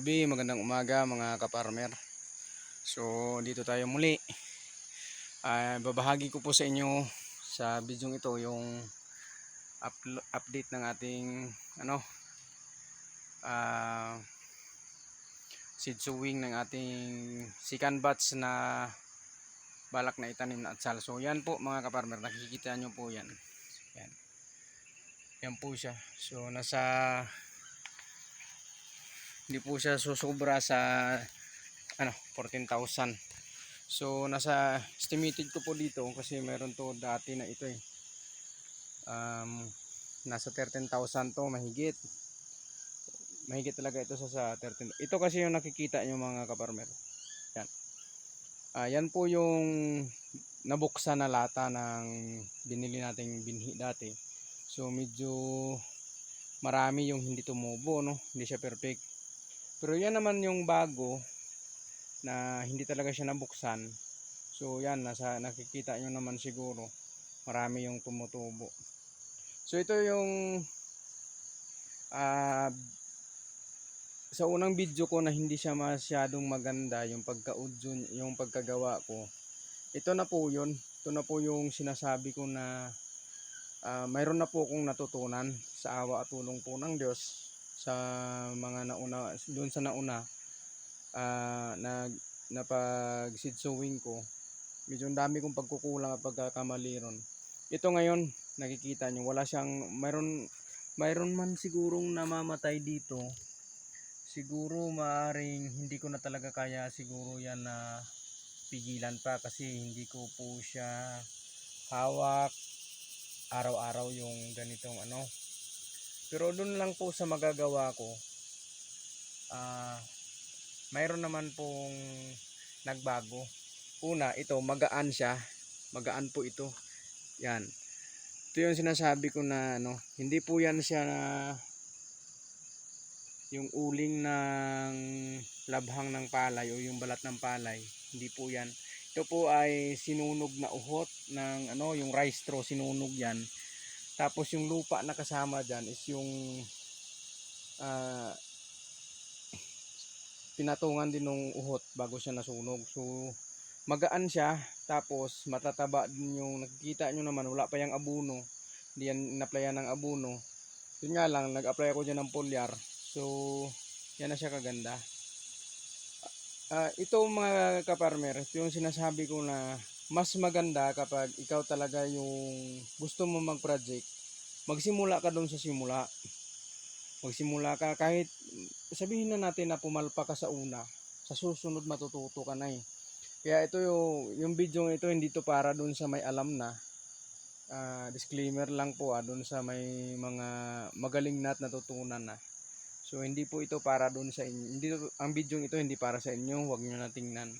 gabi, magandang umaga mga kaparmer. So, dito tayo muli. Ah, babahagi ko po sa inyo sa video ito yung uplo- update ng ating ano ah seed sowing ng ating second batch na balak na itanim na atsal. So, yan po mga kaparmer, nakikita nyo po yan. Yan. Yan po siya. So, nasa hindi po siya susobra sa ano 14,000 so nasa estimated ko po dito kasi meron to dati na ito eh. Um, nasa 13,000 to mahigit. Mahigit talaga ito sa, sa 13 ito kasi yung nakikita nyo mga kaparmer. Yan. Ah, yan po yung nabuksan na lata ng binili nating binhi dati. So medyo marami yung hindi tumubo no? Hindi siya perfect pero yan naman yung bago na hindi talaga siya nabuksan. So yan, nasa, nakikita nyo naman siguro marami yung tumutubo. So ito yung ah, sa unang video ko na hindi siya masyadong maganda yung pagka-audio, yung pagkagawa ko. Ito na po yun. Ito na po yung sinasabi ko na ah, mayroon na po akong natutunan sa awa at tulong po ng Diyos sa mga nauna doon sa nauna ah nag napag seed sowing ko. Medyo dami kong pagkukulang at pagkakamali ron. Ito ngayon nakikita nyo wala siyang mayroon mayroon man sigurong namamatay dito siguro maaring hindi ko na talaga kaya siguro yan na pigilan pa kasi hindi ko po siya hawak. Araw-araw yung ganitong ano pero doon lang po sa magagawa ko, ah mayroon naman pong nagbago. Una, ito, magaan siya. Magaan po ito. Yan. Ito yung sinasabi ko na, ano, hindi po yan siya na yung uling ng labhang ng palay o yung balat ng palay. Hindi po yan. Ito po ay sinunog na uhot ng ano, yung rice straw, sinunog yan tapos yung lupa na kasama dyan is yung ah, pinatungan din ng uhot bago siya nasunog. So magaan siya tapos matataba din yung nakikita nyo naman wala pa yung abuno. Hindi yan inaplayan ng abuno. Yun nga lang nag-apply ako dyan ng polyar. So yan na siya kaganda. Ah, ito mga kaparmer, ito yung sinasabi ko na mas maganda kapag ikaw talaga yung gusto mo mag-project, magsimula ka doon sa simula. Magsimula ka kahit sabihin na natin na pumalpa ka sa una, sa susunod matututo ka na eh. Kaya ito yung, yung video ito hindi to para doon sa may alam na. Ah, disclaimer lang po ah, doon sa may mga magaling na at natutunan na. So hindi po ito para doon sa inyo. Hindi ang video ito hindi para sa inyo, huwag niyo na tingnan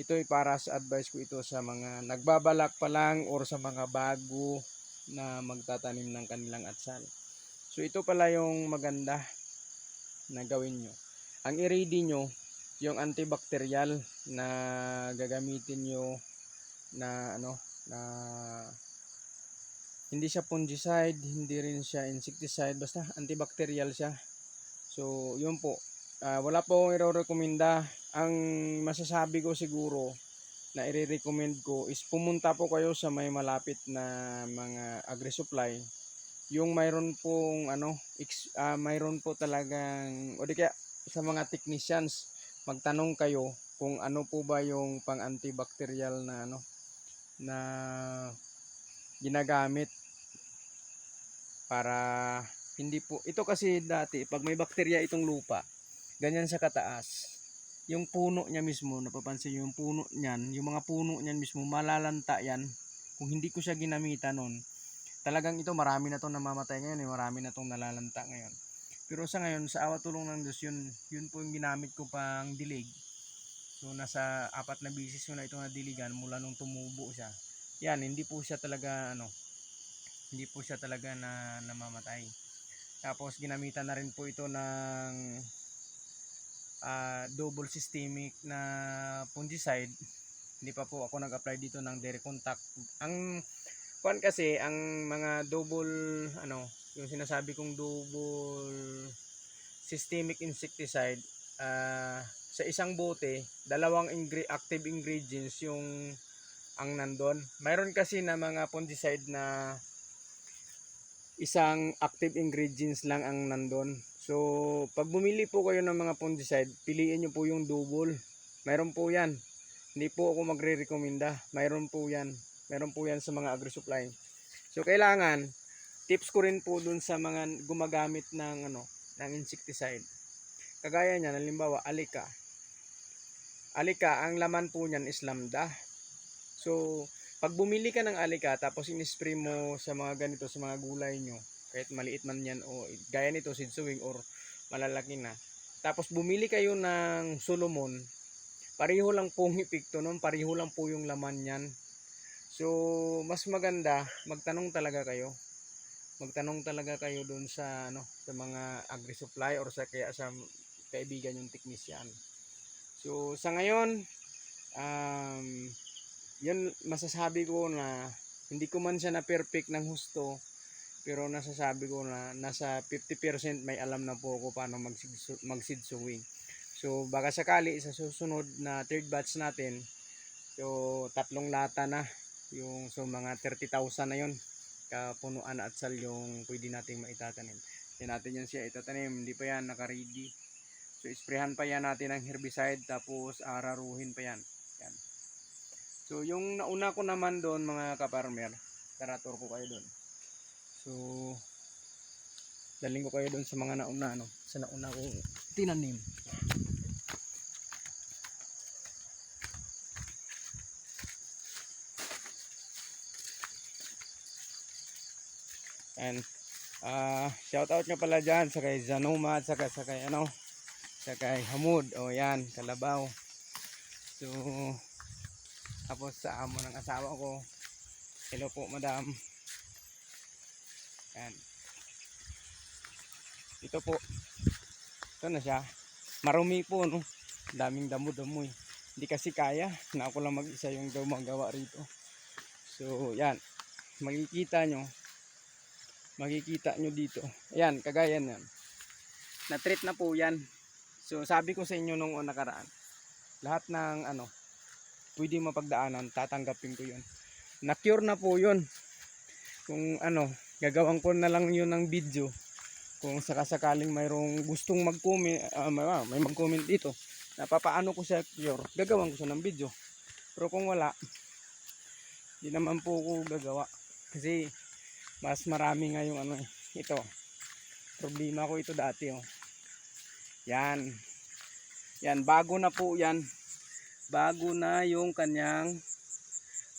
ito ay para sa advice ko ito sa mga nagbabalak pa lang or sa mga bago na magtatanim ng kanilang atsal. So ito pala yung maganda na gawin nyo. Ang i-ready nyo, yung antibacterial na gagamitin nyo na ano, na hindi siya fungicide, hindi rin siya insecticide, basta antibacterial siya. So, yun po. Ah, wala po akong i-recommenda. Ang masasabi ko siguro na i-recommend ko is pumunta po kayo sa may malapit na mga agri-supply. Yung mayroon pong ano, ex, ah, mayroon po talagang o di kaya sa mga technicians magtanong kayo kung ano po ba yung pang antibacterial na ano na ginagamit para hindi po ito kasi dati pag may bakterya itong lupa ganyan sa kataas yung puno niya mismo napapansin nyo yung puno niyan yung mga puno niyan mismo malalanta yan. Kung hindi ko siya ginamitan nun talagang ito marami na tong namamatay ngayon eh, marami na tong nalalanta ngayon. Pero sa ngayon sa awa tulong ng Diyos yun yun po yung ginamit ko pang dilig. So nasa apat na bisis ko na ito nadiligan mula nung tumubo siya. Yan hindi po siya talaga ano hindi po siya talaga na namamatay. Tapos ginamitan na rin po ito ng ah, double systemic na fungicide. Hindi pa po ako nag-apply dito ng direct contact. Ang kuan kasi ang mga double ano, yung sinasabi kong double systemic insecticide ah, sa isang bote, dalawang ingre- active ingredients yung ang nandun. Mayroon kasi na mga fungicide na isang active ingredients lang ang nandun. So, pag bumili po kayo ng mga fungicide, piliin nyo po yung double. Mayroon po yan. Hindi po ako magre-recommenda. Mayroon po yan. Mayroon po yan sa mga agri-supply. So, kailangan, tips ko rin po dun sa mga gumagamit ng, ano, ng insecticide. Kagaya niyan, halimbawa, alika. Alika, ang laman po niyan is lambda. So, pag bumili ka ng alika tapos in-spray mo sa mga ganito sa mga gulay nyo kahit maliit man yan o gaya nito seed sowing or malalaki na. Tapos bumili kayo ng Solomon pareho lang pong epekto nun pareho lang po yung laman yan so mas maganda magtanong talaga kayo. Magtanong talaga kayo doon sa ano sa mga agri supply or sa kaya sa kaibigan yung technician. So sa ngayon um, yun masasabi ko na hindi ko man siya na perfect ng husto pero nasasabi ko na nasa 50% may alam na po ako paano mag mag seed sowing. So baka sakali sa susunod na third batch natin so tatlong lata na yung so mga 30,000 na yun kapunuan at sal yung pwede nating maitatanim. Hindi natin yan siya itatanim hindi pa yan naka-ready. So isprehan pa yan natin ng herbicide tapos araruhin pa yan. Yan. So, yung nauna ko naman doon mga kaparmer, tarator ko kayo doon. So, daling ko kayo doon sa mga nauna, no? Sa nauna ko tinanim. And, ah shout out nyo pala dyan sa kay Zanoma at saka sa kay ano, sa kay Hamud. O yan, Kalabaw. So, tapos sa amo ng asawa ko. Hello po, madam. Yan. Ito po. Ito na siya. Marumi po, no? Daming damo-damo eh. Hindi kasi kaya na ako lang mag-isa yung gumagawa rito. So, yan. Makikita nyo. Makikita nyo dito. Ayan, kagaya yan. Na-treat na po yan. So, sabi ko sa inyo nung nakaraan. Lahat ng ano, pwede mapagdaanan, tatanggapin ko yun. Na-cure na po yun. Kung ano, gagawin ko na lang yun ng video. Kung sakasakaling mayroong gustong mag-comment, ah, may, mag-comment dito, na papaano ko siya cure, gagawin ko siya ng video. Pero kung wala, di naman po ko gagawa. Kasi, mas marami nga yung ano eh, ito. Problema ko ito dati oh. Yan. Yan, bago na po yan bago na yung kanyang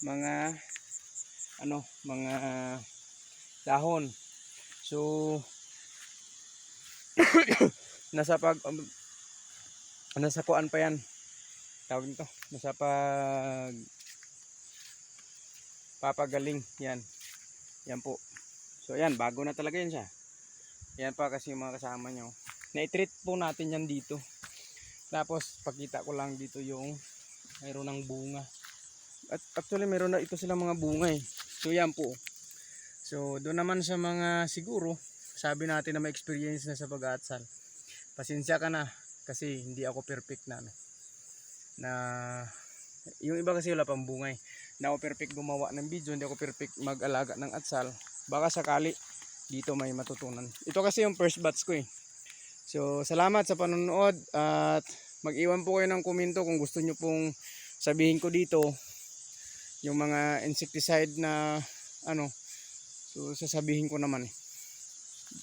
mga ano mga dahon. So nasa pag um, nasa kuan pa yan. Tawag nito. Nasa pag papagaling yan. Yan po. So yan bago na talaga yan siya. Yan pa kasi yung mga kasama nyo. Na-treat po natin yan dito. Tapos pakita ko lang dito yung mayroon ng bunga. At actually mayroon na ito sila mga bunga eh. So yan po. So doon naman sa mga siguro sabi natin na may experience na sa pag-aatsal. Pasensya ka na kasi hindi ako perfect na ano. Na yung iba kasi wala pang bunga eh. Hindi ako perfect gumawa ng video, hindi ako perfect mag-alaga ng atsal. Baka sakali dito may matutunan. Ito kasi yung first batch ko eh. So, salamat sa panonood at mag-iwan po kayo ng komento kung gusto nyo pong sabihin ko dito yung mga insecticide na ano so sasabihin ko naman eh,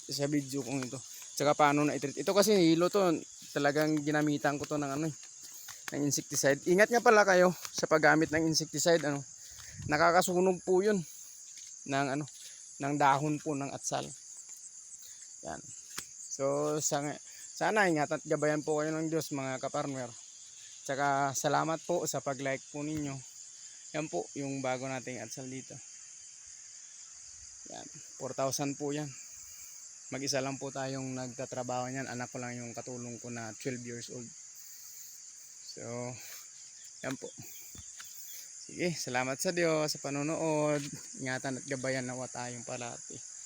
sa video kong ito. Tsaka paano na i-treat ito kasi hilo to. Talagang ginamitan ko to ng ano eh, ng insecticide. Ingat nga pala kayo sa paggamit ng insecticide ano. Nakakasunog po yun. Ng ano ng dahon po ng atsal. Yan. So sa, sana ingat at gabayan po kayo ng Diyos mga kaparmer. Tsaka salamat po sa pag-like po ninyo. Yan po yung bago nating adsal dito. Yan, 4,000 po yan. Mag-isa lang po tayong nagtatrabaho niyan. Anak ko lang yung katulong ko na 12 years old. So, yan po. Sige, salamat sa Diyos sa panonood. Ingatan at gabayan nawa tayong palati.